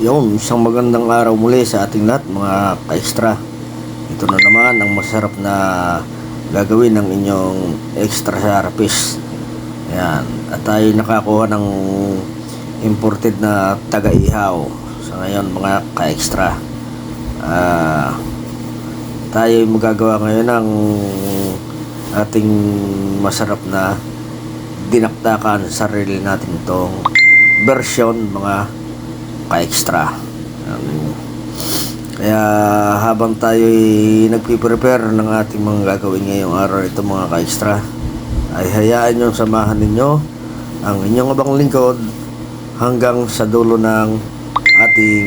Yun, isang magandang araw muli sa ating lahat mga ka-extra. Ito na naman ang masarap na gagawin ng inyong extra therapist. Ayan. At tayo nakakuha ng imported na taga-ihaw. Sa ngayon mga ka-extra. Ah, tayo ay magagawa ngayon ng ating masarap na dinakdakan sa sarili natin itong version mga ka-extra. Um, kaya habang tayo ay nagpiprepare ng ating mga gagawin ngayong araw ito mga ka-extra ay hayaan nyo samahan ninyo ang inyong abang lingkod hanggang sa dulo ng ating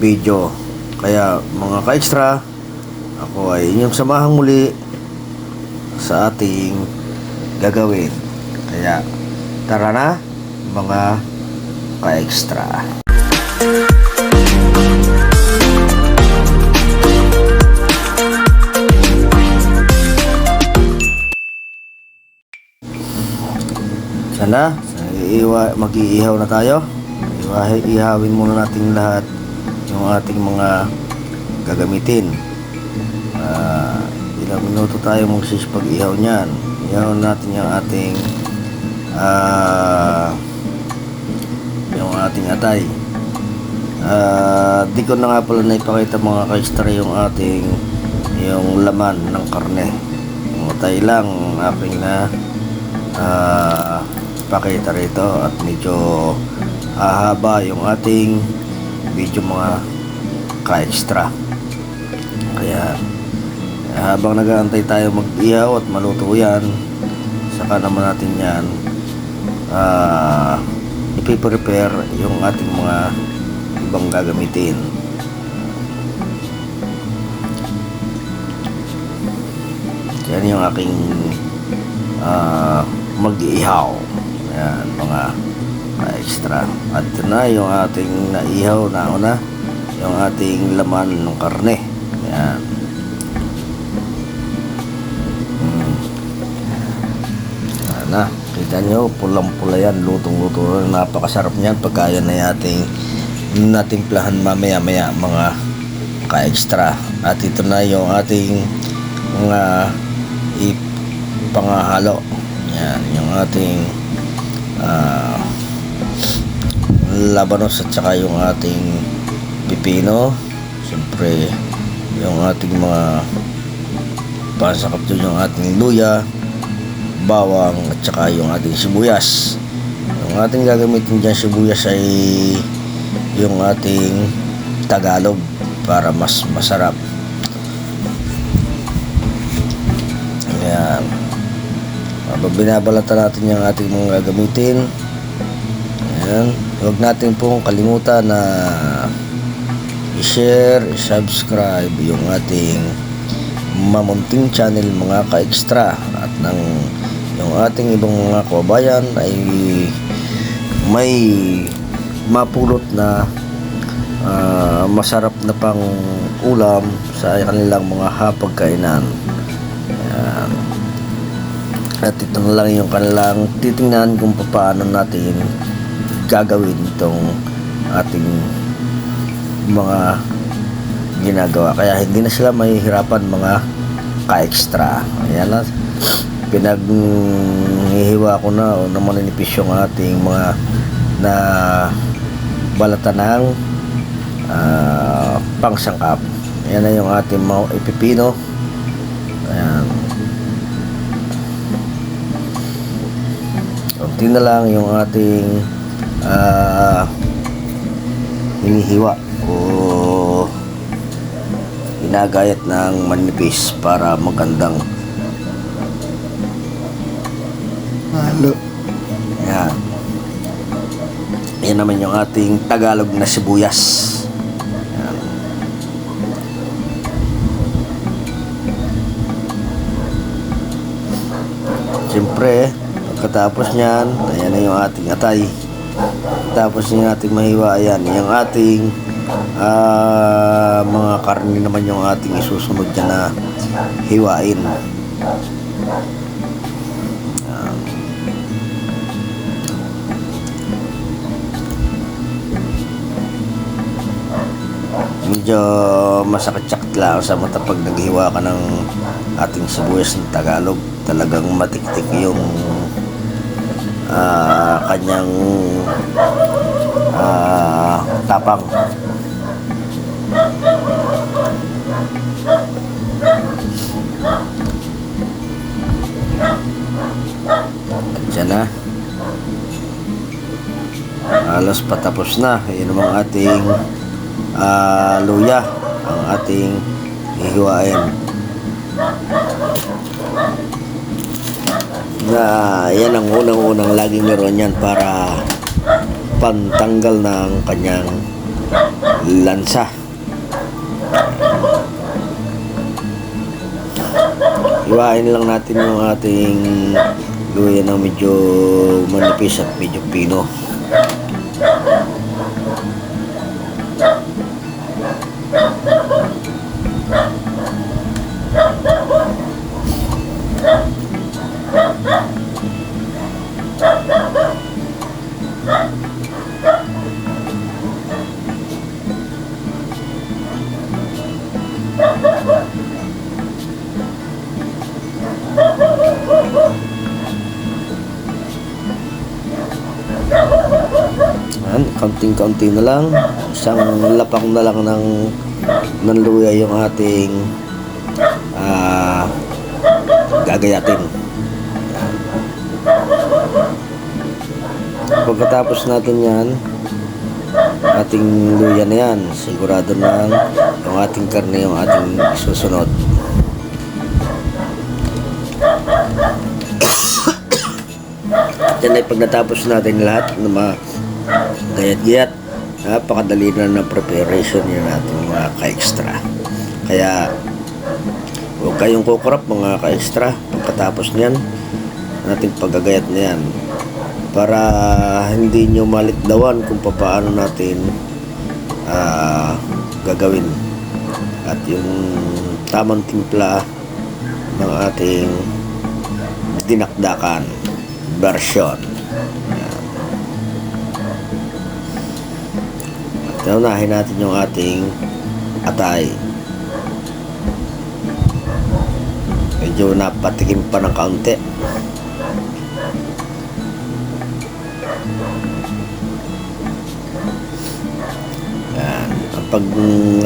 video. Kaya mga ka-extra ako ay inyong samahan muli sa ating gagawin. Kaya tara na mga ka-extra. Sana, iiwa, mag-iihaw na tayo. Iwahe, ihawin muna natin lahat yung ating mga gagamitin. Ah, ilang minuto tayo magsisipag ihaw niyan. Ihaw natin yung ating ah, yung ating atay. Ah, di ko na nga pala naipakita mga ka yung ating yung laman ng karne. Yung atay lang ang aking na ah, pakita rito at medyo hahaba yung ating video mga ka-extra. Kaya habang nag-aantay tayo mag-ihaw at maluto yan, saka naman natin yan ah ipiprepare yung ating mga ibang gagamitin. Yan yung aking ah mag-ihaw. Ayan, mga extra. At ito na yung ating naihaw na una, yung ating laman ng karne. Ayan. Hmm. Ayan na. Kita nyo, pulang-pula yan. Lutong-luto. Napakasarap niyan pagka yan ay ating natimplahan mamaya-maya mga ka-extra. At ito na yung ating mga ipangahalo. Yan, yung ating ah, labanos at saka yung ating pipino. Siyempre, yung ating mga pasakap dun yung ating luya, bawang at saka yung ating sibuyas. Yung ating gagamitin dyan sibuyas ay yung ating Tagalog para mas masarap. Binabalatan natin yung ating mga gagamitin. Ayan. Huwag natin pong kalimutan na i-share, i-subscribe yung ating mamunting channel mga ka-extra at ng yung ating ibang mga kababayan ay may mapulot na ah, masarap na pang ulam sa kanilang mga hapagkainan. Ayan. At ito na lang yung kanilang titingnan kung paano natin gagawin itong ating mga ginagawa. Kaya hindi na sila mahihirapan mga ka-extra. Ayan na. Pinaghihiwa ko na o na maninipis yung ating mga na balatan ng ah, pangsangkap. Ayan na yung ating mga ipipino. Kunti na lang yung ating ah hinihiwa o ginagayat ng manipis para magandang halo. Ayan. Yan naman yung ating Tagalog na sibuyas. Siyempre, pagkatapos niyan, ayan na yung ating atay. Tapos yung ating mahiwa, ayan, yung ating ah, mga karne naman yung ating isusunod dyan na hiwain. medyo masakit-sakit lang sa mata pag naghiwa ka ng ating sibuyas ng Tagalog. Talagang matiktik yung ah, kanyang ah, tapang. Diyan na. Halos patapos na. Yan ang ating ah, luya. Ang ating hihiwain. Na yan ang unang-unang laging meron yan para pantanggal ng kanyang lansa. Iwain lang natin yung ating luya na medyo manipis at medyo pino. Kaunting-kaunti na lang. Isang lapang na lang ng ng yung ating ah gagayatin. Pagkatapos natin yan, ating luya na yan, sigurado na yung ating karne yung ating susunod. Yan ay pag natapos natin lahat na mga gayat-gayat, napakadali na ng preparation yun natin mga ka-extra. Kaya, huwag kayong kukurap mga ka-extra. Pagkatapos niyan, natin paggagayat na yan. Para hindi nyo malikdawan kung paano natin ah, gagawin. At yung tamang timpla ng ating dinakdakan version. At unahin natin yung ating atay. Medyo napatikim pa ng kaunti. Yan. Ang pag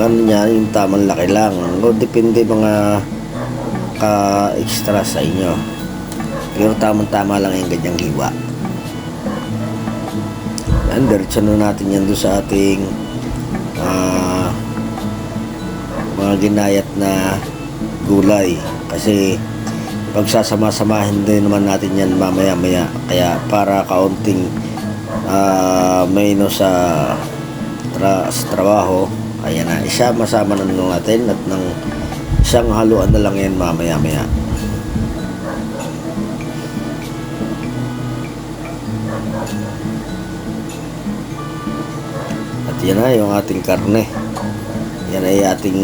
ano niya, yung tamang laki lang. O, depende mga ka-extra sa inyo. Pero tamang-tama lang yung ganyang hiwa. Yan, diretso na natin yan doon sa ating ah, mga ginayat na gulay. Kasi pagsasama-samahin din naman natin yan mamaya-maya. Kaya para kaunting ah, mayno sa, tra- sa trabaho, ayan na, isama-sama na natin at ng isang haluan na lang yan mamaya-maya. Yan na yung ating karne. Yan ay ating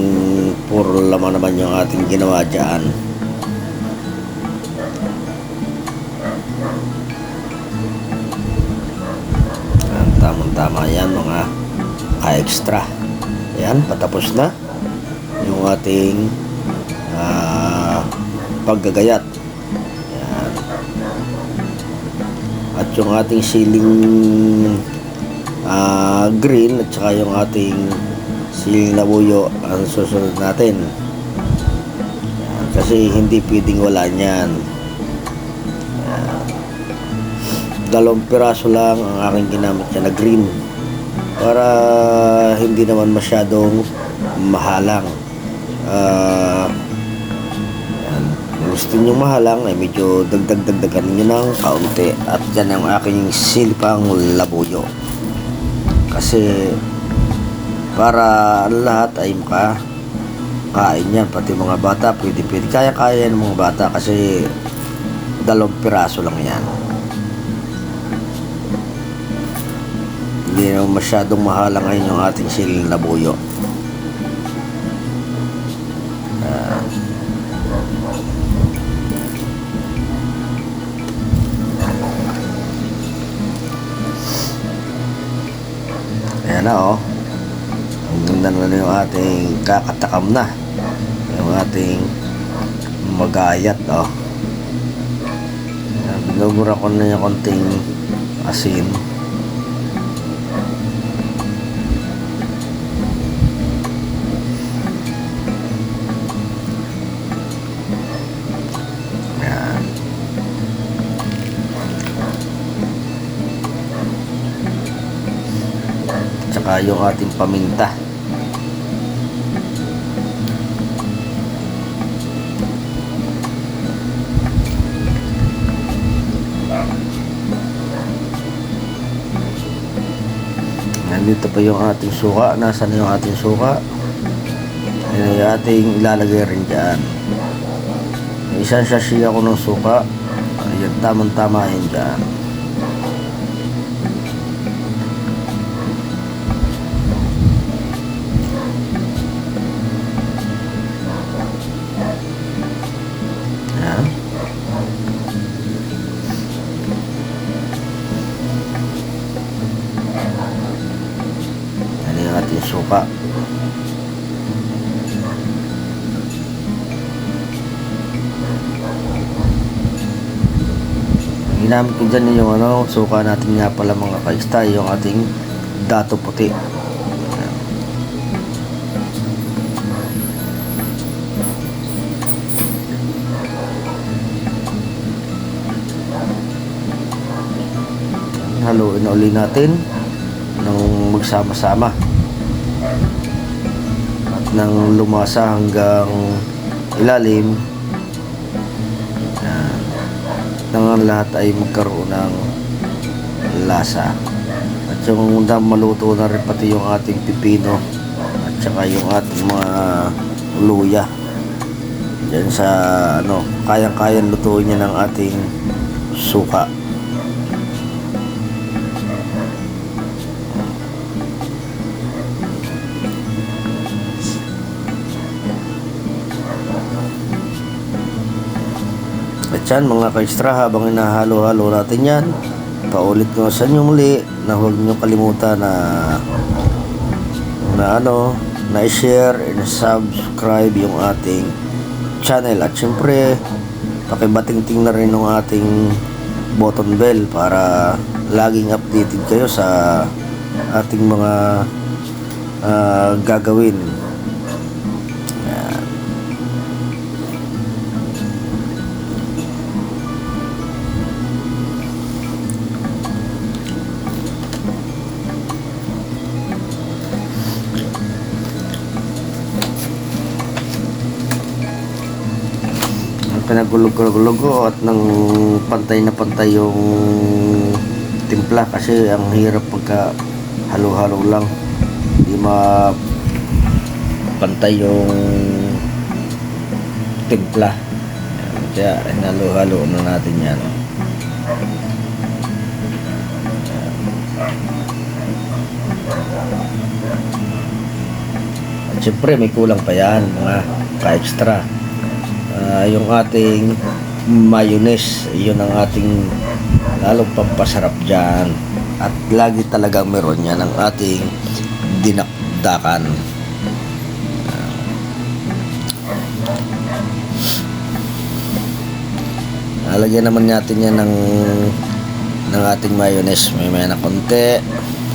puro laman naman yung ating ginawa dyan. Yan, tamang-tama yan mga ka-extra. Yan, patapos na yung ating ah, paggagayat. Yan. At yung ating siling ah, green at saka yung ating siling labuyo ang susunod natin. Kasi hindi pwedeng wala niyan. Yan. Dalawang piraso lang ang aking ginamit niya na green para hindi naman masyadong mahalang. Ah. Kung gusto nyo mahalang ay medyo dagdag-dagdagan nyo ng kaunti at yan ang aking silipang labuyo kasi para lahat ay maka kain yan. Pati mga bata pwede pwede. Kaya kaya ng mga bata kasi dalawang piraso lang yan. Hindi naman masyadong mahala ngayon yung ating siling labuyo Ah. Ayan na oh. Ang Ganda na yung ating kakatakam na. Yung ating magayat, oh. Binubura ko na yung konting asin. Yung ating paminta. Nandito pa yung ating suka. Nasaan yung ating suka? Yan yung ating ilalagay rin dyan. Isang sashi ako ng suka. Ayan, tamang-tama yun dyan. Ginamit ko dyan yung ano, suka natin nga pala mga kaista, yung ating dato puti. Haluin uli natin nang magsama-sama. At nang lumasa hanggang ilalim ang lahat ay magkaroon ng lasa. At yung maluto na rin pati yung ating pipino at saka yung ating mga luya. Yan sa ano kayang-kayang lutuin niya ng ating suka At yan mga ka-extra habang inahalo-halo natin yan Paulit ko sa inyo muli na huwag nyo kalimutan na na ano na i-share and subscribe yung ating channel. At syempre pakibating-ting na rin ng ating button bell para laging updated kayo sa ating mga ah, gagawin pinagulog-gulog ko at nang pantay na pantay yung timpla kasi ang hirap pagka halo-halo lang. Hindi ma pantay yung timpla. Kaya hinalo-halo na natin yan. At syempre may kulang pa yan mga ka-extra Ah, yung ating mayonnaise yun ang ating lalong pampasarap dyan. At lagi talagang meron yan ang ating dinakdakan. Ah, lalagyan naman natin yan ng ng ating mayonnaise. May may na konti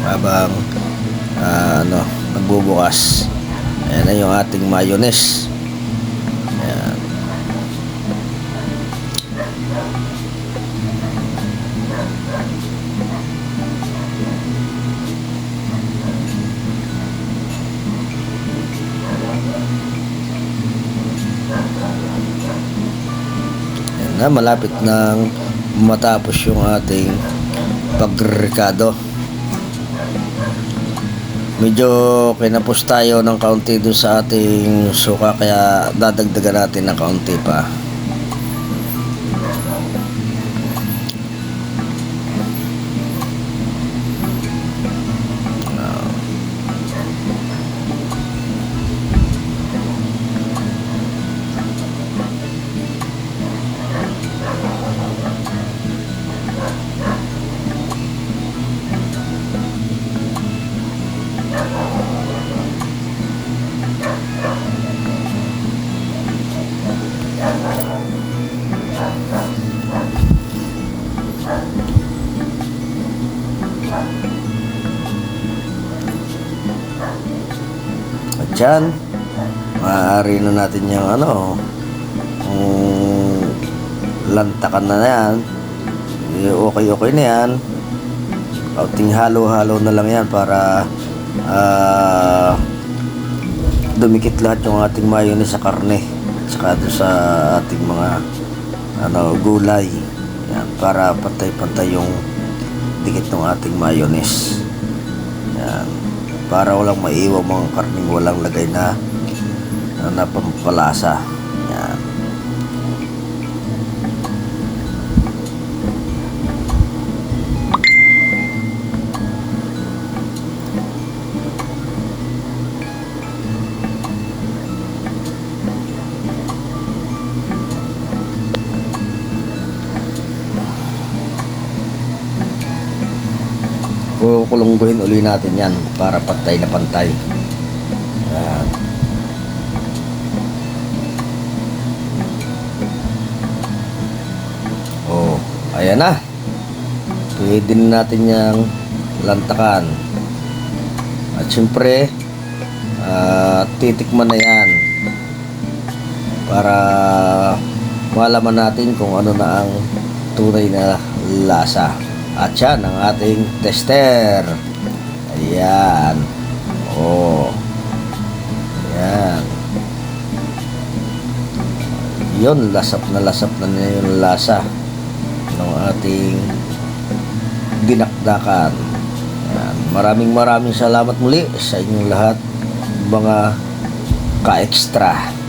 habang ah, ano nagbubukas. Ayan na yung ating mayonnaise Na, malapit nang matapos yung ating pagrekado. Medyo kinapos tayo ng kaunti dun sa ating suka kaya dadagdagan natin ng kaunti pa. Tiyan. Maaari na natin yung ano, kung lantakan na yan, eh, okay-okay na yan. Kauting halo-halo na lang yan para ah, dumikit lahat yung ating mayonnaise sa karne. Saka sa ating mga ano, gulay. Yan, para pantay-pantay yung dikit ng ating mayonnaise. Yan. Para walang maiwan mga karning walang lagay na na napampalasa. Kukulungguhin uli natin yan para pantay na pantay. Yan. Oh, ayan na. Pwede na natin yung lantakan. At syempre, ah, titikman na yan. Para malaman natin kung ano na ang tunay na lasa. At yan ang ating tester. Ayan. Oh. Ayan. Yun, lasap na lasap na niya yung lasa ng ating dinakdakan. Ayan. Maraming maraming salamat muli sa inyong lahat mga ka-extra.